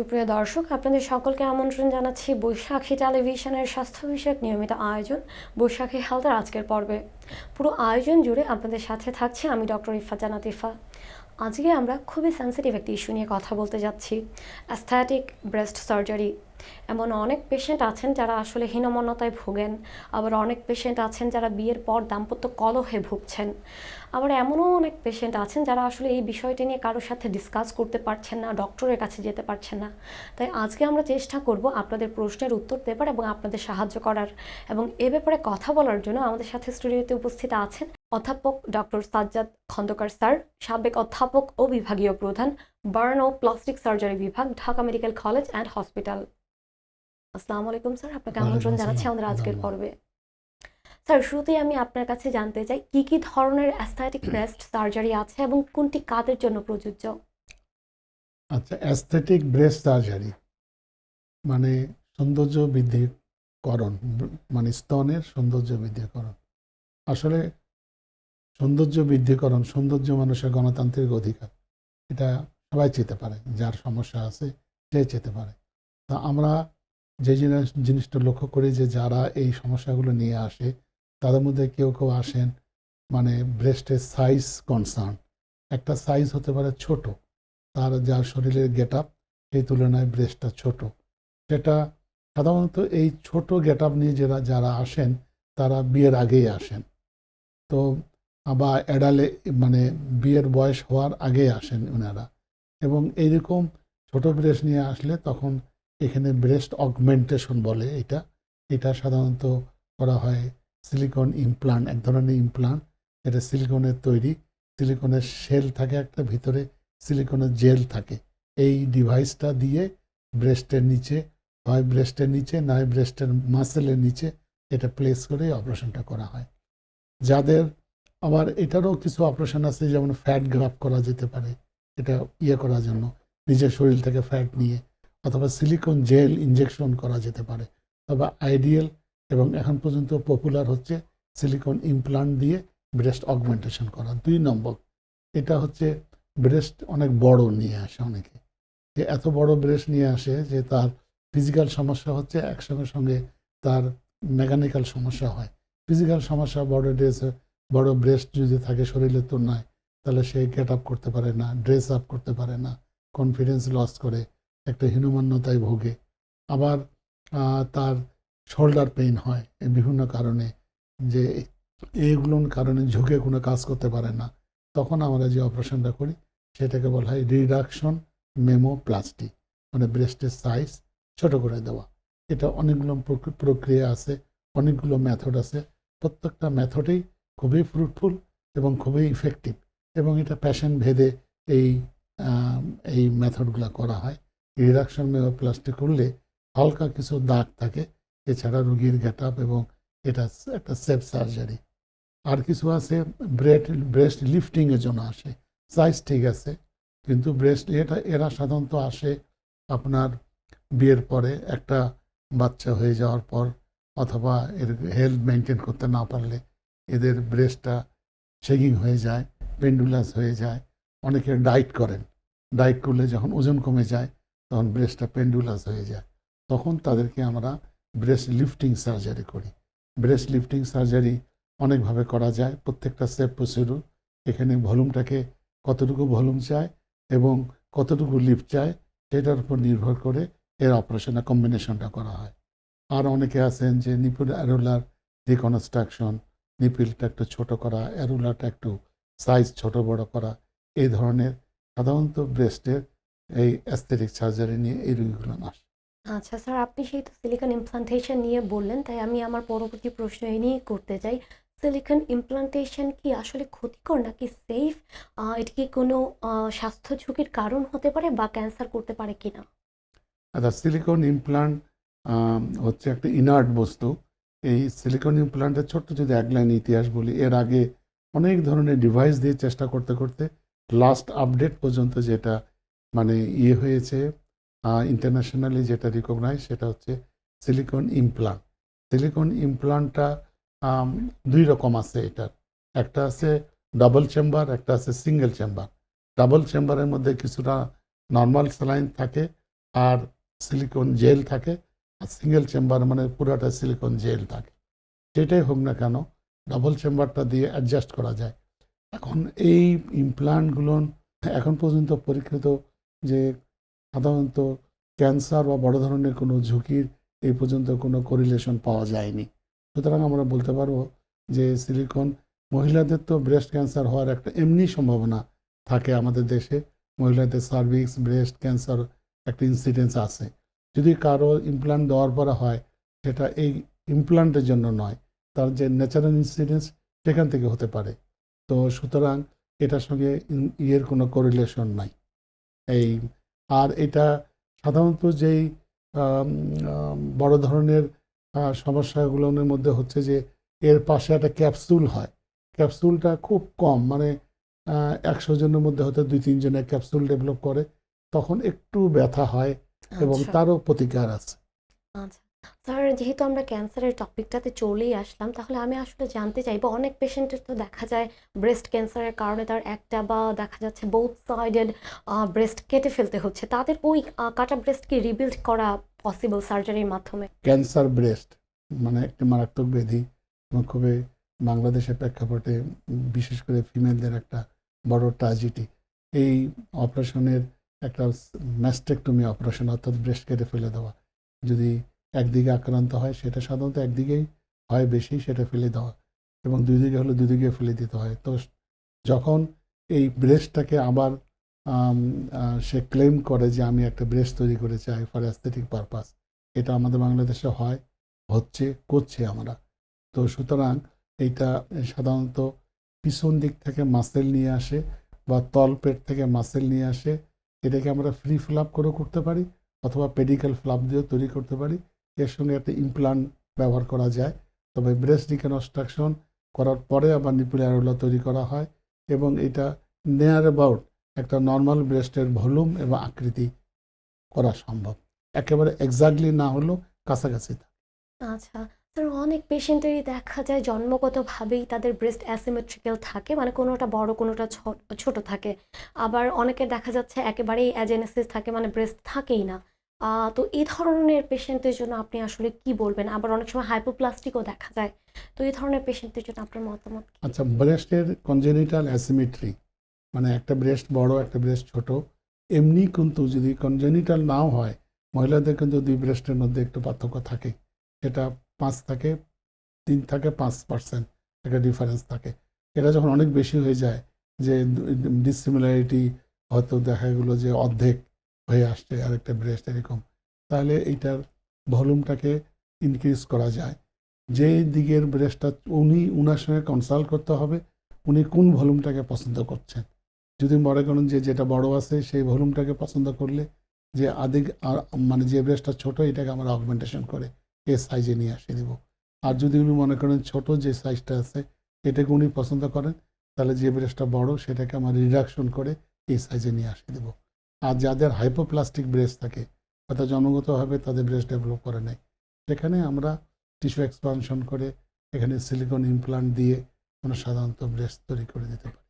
সুপ্রিয় দর্শক, আপনাদের সকলকে আমন্ত্রণ জানাচ্ছি বৈশাখী টেলিভিশনের স্বাস্থ্য বিষয়ক নিয়মিত আয়োজন, বৈশাখী হেলথের আজকের পর্বে। পুরো আয়োজন জুড়ে আপনাদের সাথে থাকছি আমি ডক্টর ইফা জানাতিফা আজকে আমরা খুবই সেন্সিটিভ একটি ইস্যু নিয়ে কথা বলতে যাচ্ছি অ্যাস্থেটিক ব্রেস্ট সার্জারি এমন অনেক পেশেন্ট আছেন যারা আসলে হীনমন্যতায় ভোগেন। আবার অনেক পেশেন্ট আছেন যারা বিয়ের পর দাম্পত্য কলহে ভুগছেন। আবার এমনও অনেক পেশেন্ট আছেন যারা আসলে এই বিষয়টি নিয়ে কারোর সাথে ডিসকাস করতে পারছেন না ডক্টরের কাছে যেতে পারছেন না। তাই আজকে আমরা চেষ্টা করব আপনাদের প্রশ্নের উত্তর দেবার এবং আপনাদের সাহায্য করার এবং এ ব্যাপারে কথা বলার জন্য আমাদের সাথে স্টুডিওতে উপস্থিত আছেন অধ্যাপক ডক্টর সাজ্জাদ খন্দকার স্যার, সাবেক অধ্যাপক ও বিভাগীয় প্রধান, বার্ন ও প্লাস্টিক সার্জারি বিভাগ, Dhaka medical college and hospital. আসসালামু আলাইকুম স্যার আপনাকে আমন্ত্রণ জানাচ্ছি। আমাদের আজকের। পর্বে। স্যার শুরুতেই আমি আপনার কাছে জানতে চাই কি কি ধরনের অ্যাস্থেটিক ব্রেস্ট সার্জারি আছে এবং কোনটি কাদের জন্য প্রযোজ্য? আচ্ছা অ্যাস্থেটিক ব্রেস্ট সার্জারি মানে সৌন্দর্য বৃদ্ধিকরণ মানে স্তনের সৌন্দর্য বৃদ্ধিকরণ আসলে সৌন্দর্য বৃদ্ধিকরণ সৌন্দর্য মানুষের গণতান্ত্রিক অধিকার এটা সবাই চেতে পারে যার সমস্যা আছে সে চেতে পারে। তা আমরা যে জিনিস, জিনিসটা লক্ষ্য করি যে যারা এই সমস্যাগুলো নিয়ে আসে, তাদের মধ্যে কেউ কেউ আসেন মানে ব্রেস্টের সাইজ কনসার্ন একটা সাইজ হতে পারে ছোট, তার যার শরীরের গেট আপ সেই তুলনায় ব্রেস্টটা ছোট। সেটা সাধারণত এই ছোট গেট আপ নিয়ে যারা যারা আসেন, তারা বিয়ের আগেই আসেন। তো বা অ্যাডালে মানে বিয়ের বয়স হওয়ার আগেই আসেন ওনারা এবং এইরকম ছোট ব্রেস্ট নিয়ে আসলে তখন এখানে ব্রেস্ট অগমেন্টেশন বলে এটা। এটা সাধারণত করা হয় সিলিকন ইমপ্লান্ট এক ধরনের ইমপ্লান্ট এটা সিলিকনের তৈরি। সিলিকনের শেল থাকে একটা, ভিতরে সিলিকনের জেল থাকে। এই ডিভাইসটা দিয়ে ব্রেস্টের নিচে, হয় ব্রেস্টের নিচে, নয় ব্রেস্টের মাসেলের নিচে এটা প্লেস করে অপারেশনটা করা হয়। যাদের আবার এটারও কিছু অপারেশন আছে, যেমন ফ্যাট গ্রাফ করা যেতে পারে, এটা ইয়ে করার জন্য, নিজের শরীর থেকে ফ্যাট নিয়ে। অথবা সিলিকন জেল ইনজেকশন করা যেতে পারে। তবে আইডিয়াল এবং এখন পর্যন্ত পপুলার হচ্ছে সিলিকন ইমপ্লান্ট দিয়ে ব্রেস্ট অগমেন্টেশন করা। দুই নম্বর, এটা হচ্ছে ব্রেস্ট অনেক বড় নিয়ে আসে অনেকে। যে এত বড় ব্রেস্ট নিয়ে আসে যে তার ফিজিক্যাল সমস্যা হচ্ছে, একসঙ্গে সঙ্গে তার মেকানিক্যাল সমস্যা হয়। ফিজিক্যাল সমস্যা, বড় ড্রেস বড় ব্রেস্ট যদি থাকে শরীরের তুলনায়, তাহলে সে গেট আপ করতে পারে না ড্রেস আপ করতে পারে না কনফিডেন্স লস করে। একটা হীনমান্যতায় ভোগে। আবার তার শোল্ডার পেইন হয় বিভিন্ন কারণে যে এইগুলোর কারণে ঝুঁকে কোনো কাজ করতে পারে না। তখন আমরা যে অপারেশনটা করি, সেটাকে বলা হয় রিডাকশন মেমো মেমোপ্লাস্টি মানে ব্রেস্টের সাইজ ছোট করে দেওয়া। এটা অনেকগুলো প্রক- প্রক্রিয়া আছে, অনেকগুলো মেথড আছে। প্রত্যেকটা মেথডেই খুবই ফ্রুটফুল এবং খুবই ইফেক্টিভ এবং এটা প্যাশন ভেদে এই এই মেথডগুলো করা হয়। রিডাকশন মেমোপ্লাস্টি করলে হালকা কিছু দাগ থাকে, এছাড়া রুগীর গেট আপ এবং এটা একটা সেফ সার্জারি। আর কিছু আছে, ব্রেড, ব্রেস্ট লিফটিংয়ের জন্য আসে, সাইজ ঠিক আছে, কিন্তু ব্রেস্ট এটা, এরা সাধারণত আসে আপনার বিয়ের পরে একটা বাচ্চা হয়ে যাওয়ার পর, অথবা এর হেলথ মেনটেন করতে না পারলে এদের ব্রেস্টটা শেকিং হয়ে যায় পেন্ডুলাস হয়ে যায়, অনেকে ডাইট করেন ডাইট করলে যখন ওজন কমে যায় তখন ব্রেস্টটা পেন্ডুলাস হয়ে যায়। তখন তাদেরকে আমরা ব্রেস্ট লিফটিং সার্জারি করি। ব্রেস্ট লিফটিং সার্জারি অনেকভাবে করা যায়। প্রত্যেকটা সেফ প্রসিডিউর এখানে ভলিউমটাকে কতটুকু ভলিউম চায় এবং কতটুকু লিফট চায় সেটার উপর নির্ভর করে এর অপারেশনের কম্বিনেশনটা করা হয়। আর অনেকে আছেন যে নিপুল অ্যারোলার রিকনস্ট্রাকশন নিপিলটা একটু ছোট করা অ্যারোলাটা একটু সাইজ ছোট বড় করা, এই ধরনের সাধারণত ব্রেস্টের এই অ্যাস্থেটিক সার্জারি নিয়ে এই রোগীগুলো আসে আচ্ছা স্যার আপনি সেই তো সিলিকন ইমপ্লান্টেশন নিয়ে বললেন তাই আমি আমার পরবর্তী প্রশ্ন এই নিয়েই করতে চাই। সিলিকন ইমপ্লান্টেশন কি আসলে ক্ষতিকর নাকি সেফ এটি কি কোনো স্বাস্থ্য ঝুঁকির কারণ হতে পারে বা ক্যান্সার করতে পারে কিনা আচ্ছা সিলিকন ইমপ্লান্ট হচ্ছে একটা ইনার্ট বস্তু। এই সিলিকন ইমপ্লান্টের ছোট্ট যদি এক লাইন ইতিহাস বলি এর আগে অনেক ধরনের ডিভাইস দিয়ে চেষ্টা করতে করতে লাস্ট আপডেট পর্যন্ত যেটা মানে ইয়ে হয়েছে ইন্টারন্যাশনালি যেটা রিকগনাইজ সেটা হচ্ছে সিলিকন ইমপ্লান্ট সিলিকন ইমপ্লান্টটা দুই রকম আছে এটার। একটা আছে ডাবল চেম্বার একটা আছে সিঙ্গেল চেম্বার ডাবল চেম্বারের মধ্যে কিছুটা নর্মাল স্যালাইন থাকে আর সিলিকন জেল থাকে। আর সিঙ্গেল চেম্বার মানে পুরাটা সিলিকন জেল থাকে। যেটাই হোক না কেন ডাবল চেম্বারটা দিয়ে অ্যাডজাস্ট করা যায়। এখন এই ইমপ্লান্টগুলো এখন পর্যন্ত পরীক্ষিত যে সাধারণত ক্যান্সার বা বড় ধরনের কোনো ঝুঁকির এই পর্যন্ত কোনো করিলেশন পাওয়া যায়নি। সুতরাং আমরা বলতে পারব যে সিলিকন মহিলাদের তো ব্রেস্ট ক্যান্সার হওয়ার একটা এমনি সম্ভাবনা থাকে আমাদের দেশে। মহিলাদের সার্ভিক্স ব্রেস্ট ক্যান্সার একটা ইনসিডেন্স আছে। যদি কারও ইমপ্লান্ট দেওয়ার পরে হয়, সেটা এই ইমপ্লান্টের জন্য নয়, তার যে ন্যাচারাল ইনসিডেন্স সেখান থেকে হতে পারে। তো সুতরাং এটার সঙ্গে ইয়ের কোনো করিলেশন নাই। এই। আর এটা সাধারণত যেই বড় ধরনের সমস্যাগুলোর মধ্যে হচ্ছে যে এর পাশে একটা ক্যাপসুল হয়। ক্যাপসুলটা খুব কম মানে একশো জনের মধ্যে হয়তো দুই তিনজনের ক্যাপসুল ডেভেলপ করে তখন একটু ব্যথা হয় এবং আচ্ছা। তারও প্রতিকার আছে। আচ্ছা। স্যার, যেহেতু আমরা ক্যান্সারের টপিকটাতে চলেই আসলাম, তাহলে আমি আসলে জানতে চাইব, অনেক পেশেন্টের তো দেখা যায় ব্রেস্ট ক্যান্সারের কারণে তার একটা বা দেখা যাচ্ছে বোথ সাইডেড ব্রেস্ট কেটে ফেলতে হচ্ছে। তাদের ওই কাটা ব্রেস্টকে রিবিল্ড করা পসিবল সার্জারির মাধ্যমে? ক্যান্সার ব্রেস্ট মানে একটি মারাত্মক ব্যাধি এবং খুবই বাংলাদেশের প্রেক্ষাপটে বিশেষ করে ফিমেলদের একটা বড় ট্র্যাজেডি এই অপারেশনের একটা ম্যাস্টেকটমি অপারেশন অর্থাৎ ব্রেস্ট কেটে ফেলে দেওয়া। যদি একদিকে আক্রান্ত হয়, সেটা সাধারণত একদিকেই হয় বেশি, সেটা ফেলে দেওয়া এবং দুই দিকে হলে দুই দিকে ফেলে দিতে হয়। তো যখন এই ব্রেস্টটাকে আবার সে ক্লেম করে যে আমি একটা ব্রেস্ট তৈরি করে চাই ফর অ্যাস্থেটিক পারপাস, এটা আমাদের বাংলাদেশে হয়, হচ্ছে, করছে আমরা। তো সুতরাং এইটা সাধারণত পিছন দিক থেকে মাসেল নিয়ে আসে বা তল পেট থেকে মাসেল নিয়ে আসে, এটাকে আমরা ফ্রি ফ্লাপ করেও করতে পারি, অথবা পেডিক্যাল ফ্লাপ দিয়েও তৈরি করতে পারি। এর সঙ্গে একটা ইমপ্লান্ট ব্যবহার করা যায়। তবে ব্রেস্ট রিকনস্ট্রাকশন করার পরে আবার নিপুল অ্যারোলা তৈরি করা হয় এবং এটা নেয়ার অ্যাবাউট একটা নর্মাল ব্রেস্টের ভলিউম এবং আকৃতি করা সম্ভব। একেবারে এক্স্যাক্টলি না হলেও কাছাকাছি। আচ্ছা স্যার অনেক পেশেন্টেরই দেখা যায় জন্মগতভাবেই তাদের ব্রেস্ট অ্যাসিমেট্রিক্যাল থাকে মানে কোনোটা বড়, কোনোটা ছোট থাকে। আবার অনেকের দেখা যাচ্ছে একেবারেই অ্যাজেনেসিস থাকে মানে ব্রেস্ট থাকেই না। তো এই ধরনের পেশেন্টের জন্য আপনি আসলে কি বলবেন? আবার অনেক সময় হাইপোপ্লাস্টিকও দেখা যায়। তো এই ধরনের পেশেন্টের জন্য আপনার মতামত আচ্ছা ব্রেস্টের কনজেনিটাল অ্যাসিমেট্রি মানে একটা ব্রেস্ট বড়, একটা ব্রেস্ট ছোট, এমনি কিন্তু যদি কনজেনিটাল নাও হয়, মহিলাদের কিন্তু দুই ব্রেস্টের মধ্যে একটু পার্থক্য থাকে। সেটা পাঁচ থাকে, তিন থাকে পাঁচ পার্সেন্ট একটা ডিফারেন্স থাকে। এটা যখন অনেক বেশি হয়ে যায়, যে ডিসিমিলারিটি হয়তো দেখা গেলো যে অর্ধেক হয়ে আসছে আরেকটা ব্রেস্ট এরকম, তাহলে এইটার ভলিউমটাকে ইনক্রিজ করা যায়। যে দিকের ব্রেস্টটা উনি, উনার সঙ্গে কনসাল্ট করতে হবে, উনি কোন ভলিউমটাকে পছন্দ করছেন। যদি মনে করেন যে যেটা বড় আছে সেই ভলিউমটাকে পছন্দ করলে যে আদিক আর মানে যে ব্রেস্টটা ছোট এটাকে আমরা অগমেন্টেশন করে এ সাইজে নিয়ে আসে দেবো। আর যদি উনি মনে করেন ছোট যে সাইজটা আছে এটাকে উনি পছন্দ করেন, তাহলে যে ব্রেস্টটা বড় সেটাকে আমরা রিডাকশন করে এই সাইজে নিয়ে আসে দেবো। আর যাদের হাইপোপ্লাস্টিক ব্রেস্ট থাকে অর্থাৎ জন্মগতভাবে তাদের ব্রেস্ট ডেভেলপ করে নেয় সেখানে আমরা টিস্যু এক্সপানশন করে এখানে সিলিকন ইমপ্লান্ট দিয়ে আমরা সাধারণত ব্রেস্ট তৈরি করে দিতে পারি।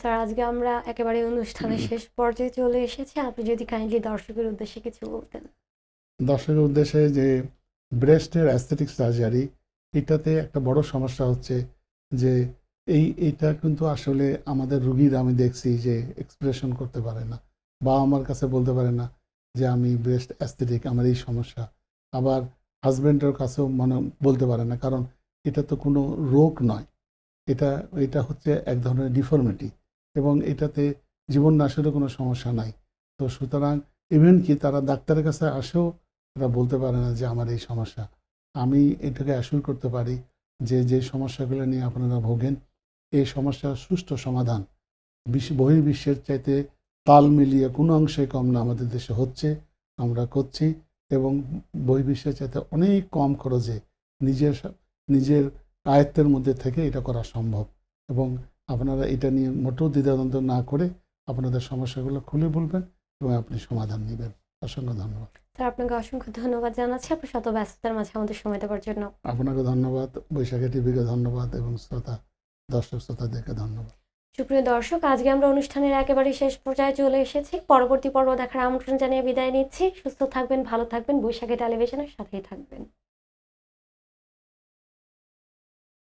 স্যার আজকে আমরা একেবারে অনুষ্ঠানের শেষ পর্যায়ে চলে এসেছি। আপনি যদি কাইন্ডলি দর্শকের উদ্দেশ্যে কিছু বলতেন। দর্শকের উদ্দেশ্যে যে ব্রেস্টের অ্যাস্থেটিক সার্জারি এটাতে একটা বড় সমস্যা হচ্ছে যে এই এটা কিন্তু আসলে আমাদের রুগীরা আমি দেখছি যে এক্সপ্রেশন করতে পারে না। বা আমার কাছে বলতে পারে না যে, আমি ব্রেস্ট অ্যাস্থেটিক আমার এই সমস্যা। আবার হাজব্যান্ডের কাছেও মানে বলতে পারে না, কারণ এটা তো কোনো রোগ নয়। এটা এটা হচ্ছে এক ধরনের ডিফর্মিটি এবং এটাতে জীবন নাশেরও কোনো সমস্যা নাই। তো সুতরাং ইভেন কি তারা ডাক্তারের কাছে আসেও তারা বলতে পারে না যে, আমার এই সমস্যা। আমি এটাকে অ্যাসুর করতে পারি যে যে সমস্যাগুলো নিয়ে আপনারা ভোগেন, এই সমস্যার সুষ্ঠু সমাধান বিশ্ব বহির্বিশ্বের চাইতে তাল মিলিয়ে কোনো অংশে কম না আমাদের দেশে হচ্ছে আমরা করছি এবং বহির্বিশ্বের চাইতে অনেক কম খরচে নিজের নিজের আয়ত্তের মধ্যে থেকে এটা করা সম্ভব। এবং আপনারা এটা নিয়ে মোটেও দ্বিধাদ্বন্দ্ব না করে আপনাদের সমস্যাগুলো খুলে বলবেন এবং আপনি সমাধান নেবেন। অসংখ্য ধন্যবাদ। স্যার আপনাকে অসংখ্য ধন্যবাদ জানাচ্ছি। আপনার শত ব্যস্ততার মাঝে আমাদের সময় দেওয়ার জন্য। আপনাকে ধন্যবাদ। বৈশাখী টিভিকে ধন্যবাদ এবং শ্রোতা দর্শক শ্রোতাদেরকে ধন্যবাদ। সুপ্রিয় দর্শক, আজকে আমরা অনুষ্ঠানের একেবারে শেষ পর্যায়ে চলে এসেছি। পরবর্তী পর্ব দেখার আমন্ত্রণ জানিয়ে বিদায় নিচ্ছি। সুস্থ থাকবেন, ভালো থাকবেন। বৈশাখী টেলিভিশনের সাথেই থাকবেন।